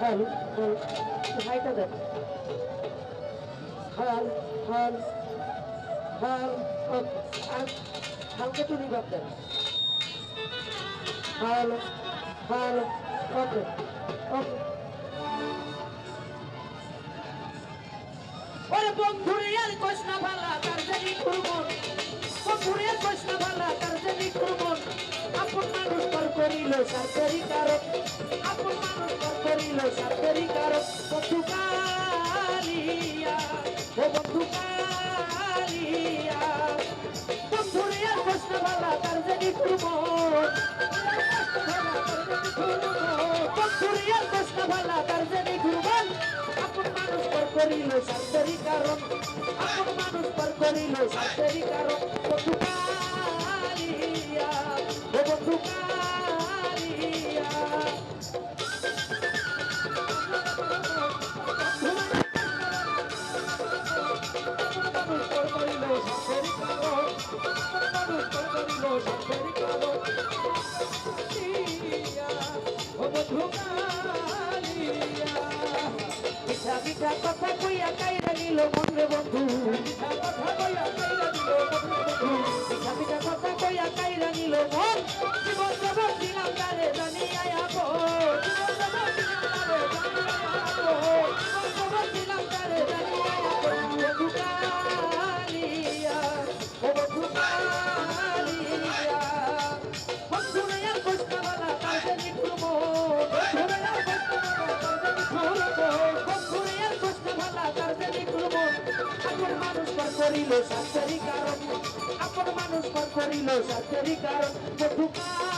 হল হল হাইটা দেন হল হল হল আর হালকা একটু রিভাব দেন। হল হল, ওকে ওকে। ওরে বন্ধুরে আর কৃষ্ণ ভালা তার জানি কুরবন বন্ধুরে আর কৃষ্ণ ভালা তার জানি কুরবন আপন মানুষ পর করিল সার্থরি কারণ? আপন মানুষ করিল সার্থরি কারণ বন্ধু কালিয়া ও বন্ধু কালিয়া বন্ধুরে আর কৃষ্ণ ভালা তার জানি কুরবন বন্ধুরে আর কৃষ্ণ ভালা তার জানি কুরবন আপন মানুষ পর করিল সার্থরি কারণ আপন মানুষ পর করিল সার্থরি কারণ বন্ধু কালিয়া ও বন্ধু কালিয়া মিঠা কথা কইয়া কাইরা নিল মন রে বন্ধু। মিঠা কথা কইয়া কাইরা নিল মন করিল সাথেরি কারণ। আপন মানুষ করিল সাথেরি কারণ।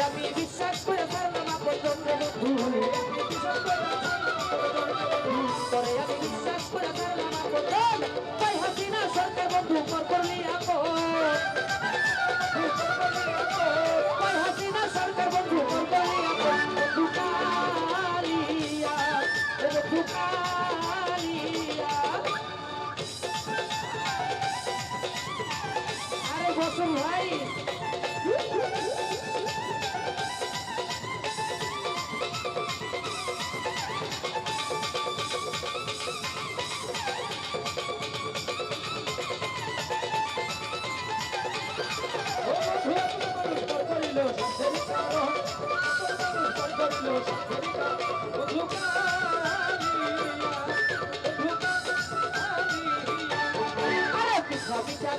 আমি বিশ্বাস করে পারলাম বিশ্বাস করে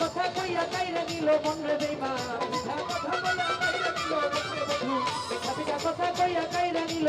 কথা কইয়া কাইরা মন রে বেইমা কথা কইয়া কাইরা রে বন্ধু পিঠা কথা কইয়া কাইরা নিল